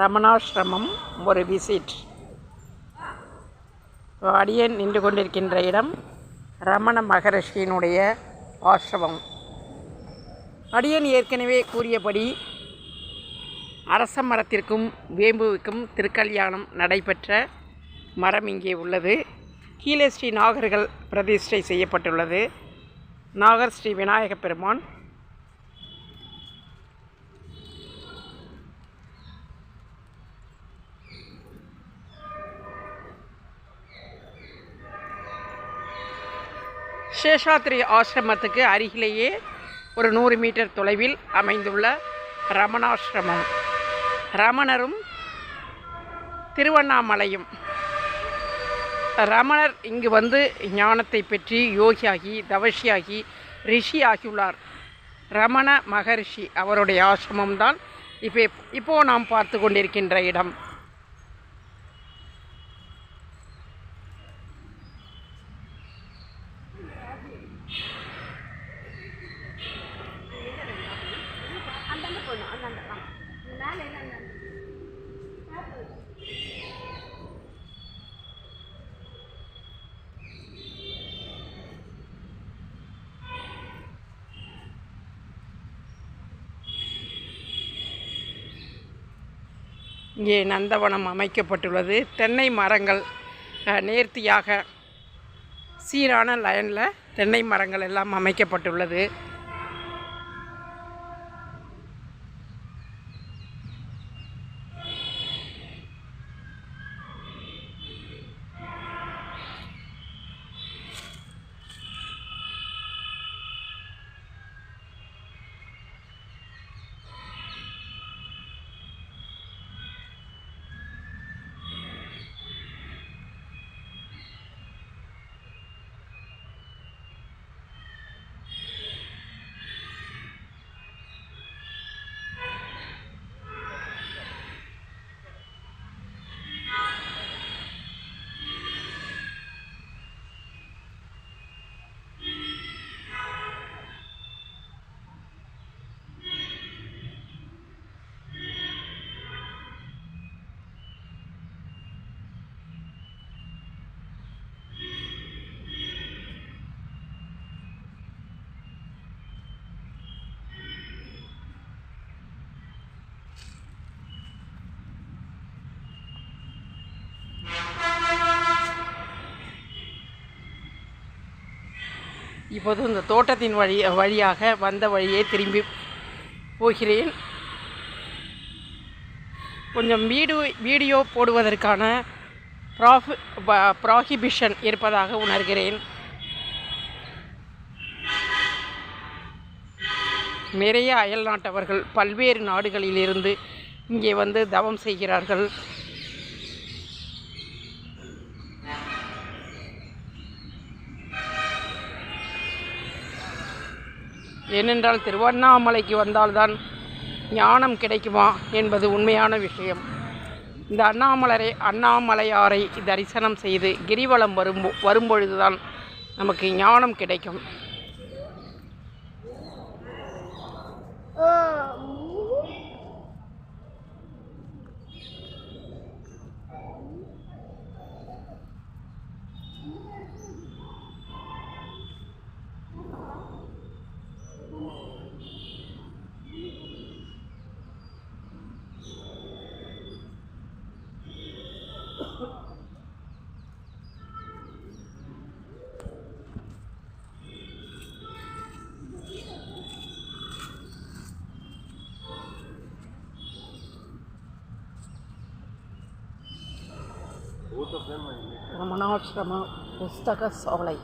ரமணாசிரமம் ஒரு விசிட் அடியன் நின்று கொண்டிருக்கின்ற இடம் ரமண மகரிஷியினுடைய ஆசிரமம். அடியன் ஏற்கனவே கூறியபடி அரச மரத்திற்கும் வேம்புவுக்கும் திருக்கல்யாணம் நடைபெற்ற மரம் இங்கே உள்ளது. கீழே ஸ்ரீ நாகர்கள் பிரதிஷ்டை செய்யப்பட்டுள்ளது. நாகர் ஸ்ரீ விநாயக பெருமான் சேஷாத்ரி ஆசிரமத்துக்கு அருகிலேயே ஒரு நூறு மீட்டர் தொலைவில் அமைந்துள்ள ரமணாசிரமம். ரமணரும் திருவண்ணாமலையும். ரமணர் இங்கு வந்து ஞானத்தை பெற்று யோகியாகி தவஷியாகி ரிஷி ஆகியுள்ளார் ரமண மகரிஷி அவருடைய ஆசிரமம்தான். இப்போ இப்போது நாம் பார்த்து கொண்டிருக்கின்ற இடம். இங்கே நந்தவனம் அமைக்கப்பட்டுள்ளது. தென்னை மரங்கள் நேர்த்தியாக சீரான லைனில் தென்னை மரங்கள் எல்லாம் அமைக்கப்பட்டுள்ளது. இப்போது இந்த தோட்டத்தின் வழி வழியாக வந்த வழியே திரும்பி போகிறேன். கொஞ்சம் வீடியோ வீடியோ போடுவதற்கான ப்ராஃபி ப்ராஹிபிஷன் இருப்பதாக உணர்கிறேன். நிறைய அயல் நாட்டவர்கள் பல்வேறு நாடுகளிலிருந்து இங்கே வந்து தவம் செய்கிறார்கள். ஏனென்றால் திருவண்ணாமலைக்கு வந்தால்தான் ஞானம் கிடைக்குமா என்பது உண்மையான விஷயம். இந்த அண்ணாமலரை அண்ணாமலையாரை தரிசனம் செய்து கிரிவலம் வரும் வரும்பொழுதுதான் நமக்கு ஞானம் கிடைக்கும். ನಮ್ಮ ನಾಶ್ರಮ ಪುಸ್ತಕ ಸವಲೈ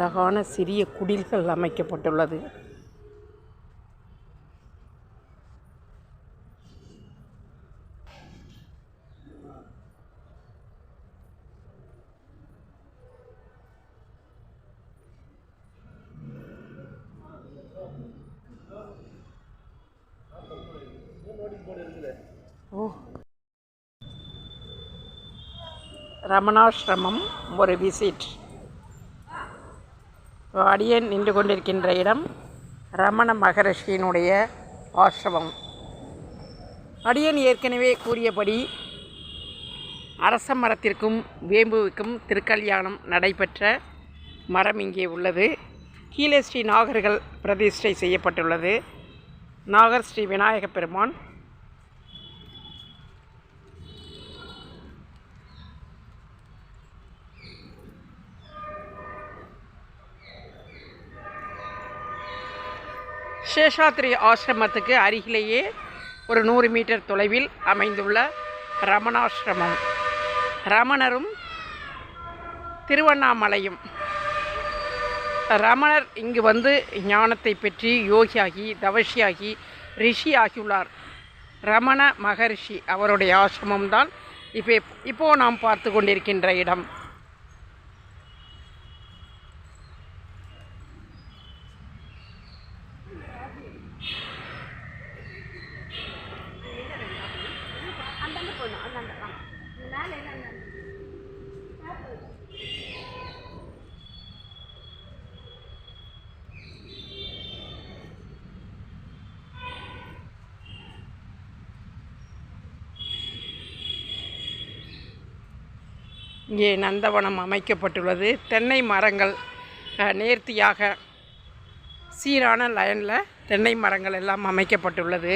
அழகான சிறிய குடில்கள் அமைக்கப்பட்டுள்ளது. ஓ. ரமணாசிரமம் ஒரு விசிட். அடியன் நின்று கொண்டிருக்கின்ற இடம் ரமண மகரிஷியினுடைய ஆசிரமம். அடியன் ஏற்கனவே கூறியபடி அரச மரத்திற்கும் வேம்புவுக்கும் திருக்கல்யாணம் நடைபெற்ற மரம் இங்கே உள்ளது. கீழே ஸ்ரீ நாகர்கள் பிரதிஷ்டை செய்யப்பட்டுள்ளது. நாகர் ஸ்ரீ விநாயக பெருமான் சேஷாத்ரி ஆசிரமத்துக்கு அருகிலேயே ஒரு நூறு மீட்டர் தொலைவில் அமைந்துள்ள ரமணாசிரமம். ரமணரும் திருவண்ணாமலையும். ரமணர் இங்கு வந்து ஞானத்தை பெற்று யோகியாகி தவஷியாகி ரிஷி ஆகியுள்ளார். ரமண மகரிஷி அவருடைய ஆசிரமம்தான். இப்போ இப்போது நாம் பார்த்து கொண்டிருக்கின்ற இடம். இங்கே நந்தவனம் அமைக்கப்பட்டுள்ளது. தென்னை மரங்கள் நேர்த்தியாக சீரான லைனில் தென்னை மரங்கள் எல்லாம் அமைக்கப்பட்டுள்ளது.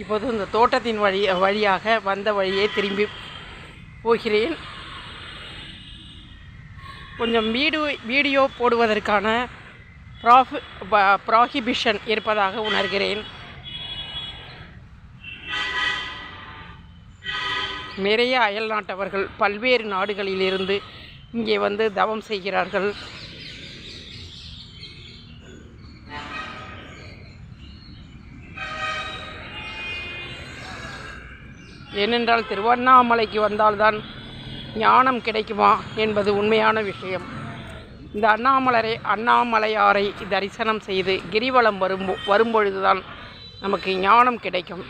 இப்போது இந்த தோட்டத்தின் வழி வழியாக வந்த வழியே திரும்பி போகிறேன். கொஞ்சம் வீடு வீடியோ போடுவதற்கான ப்ராஃபி ப்ராஹிபிஷன் இருப்பதாக உணர்கிறேன். நிறைய அயல் நாட்டவர்கள் பல்வேறு நாடுகளிலிருந்து இங்கே வந்து தவம் செய்கிறார்கள். ஏனென்றால் திருவண்ணாமலைக்கு வந்தால்தான் ஞானம் கிடைக்குமா என்பது உண்மையான விஷயம். இந்த அண்ணாமலரை அண்ணாமலையாரை தரிசனம் செய்து கிரிவலம் வரும் வரும்பொழுதுதான் நமக்கு ஞானம் கிடைக்கும்.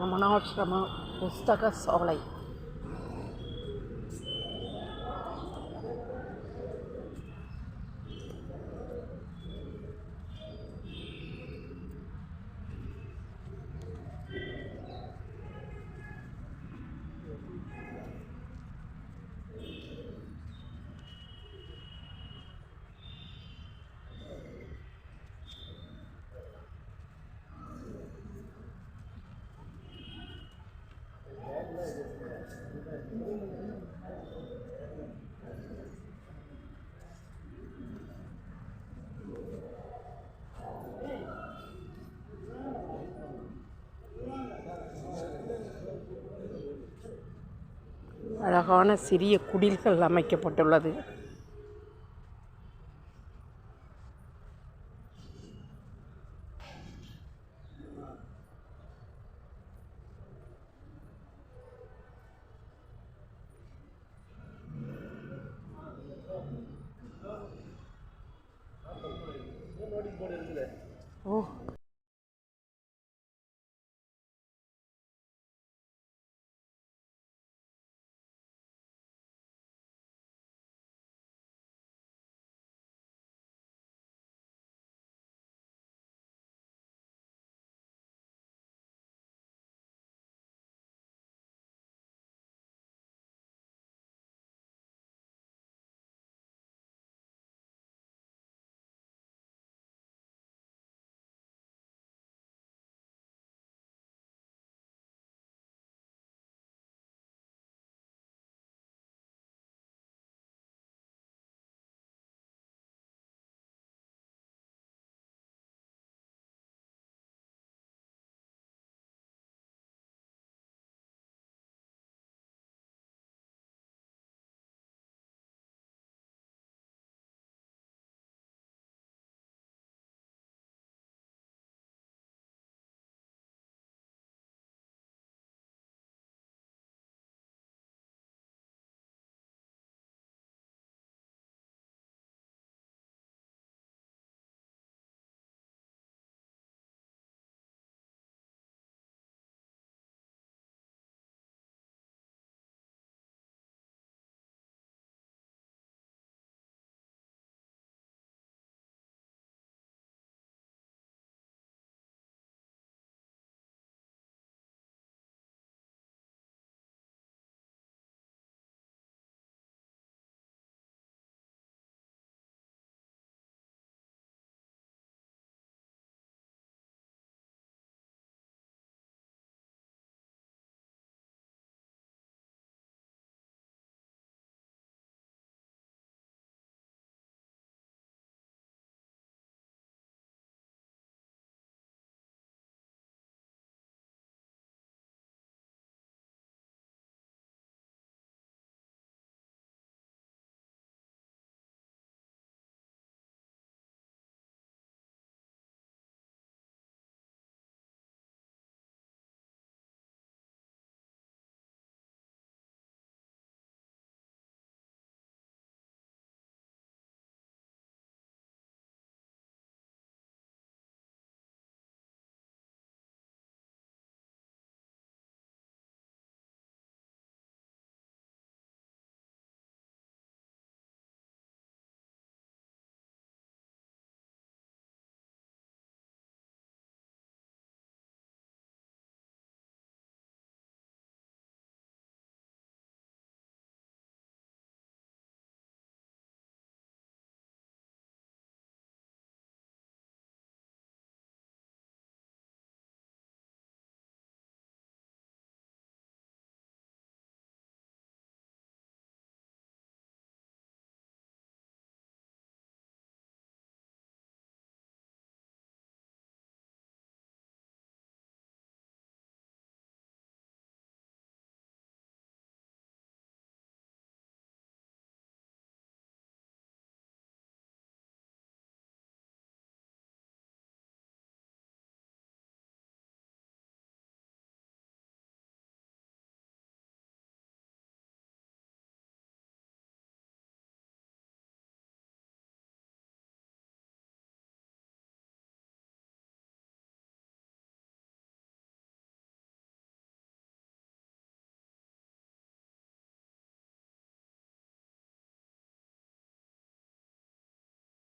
ரமணாசிரம புஸ்தக சோலை அழகான சிறிய குடில்கள் அமைக்கப்பட்டுள்ளது.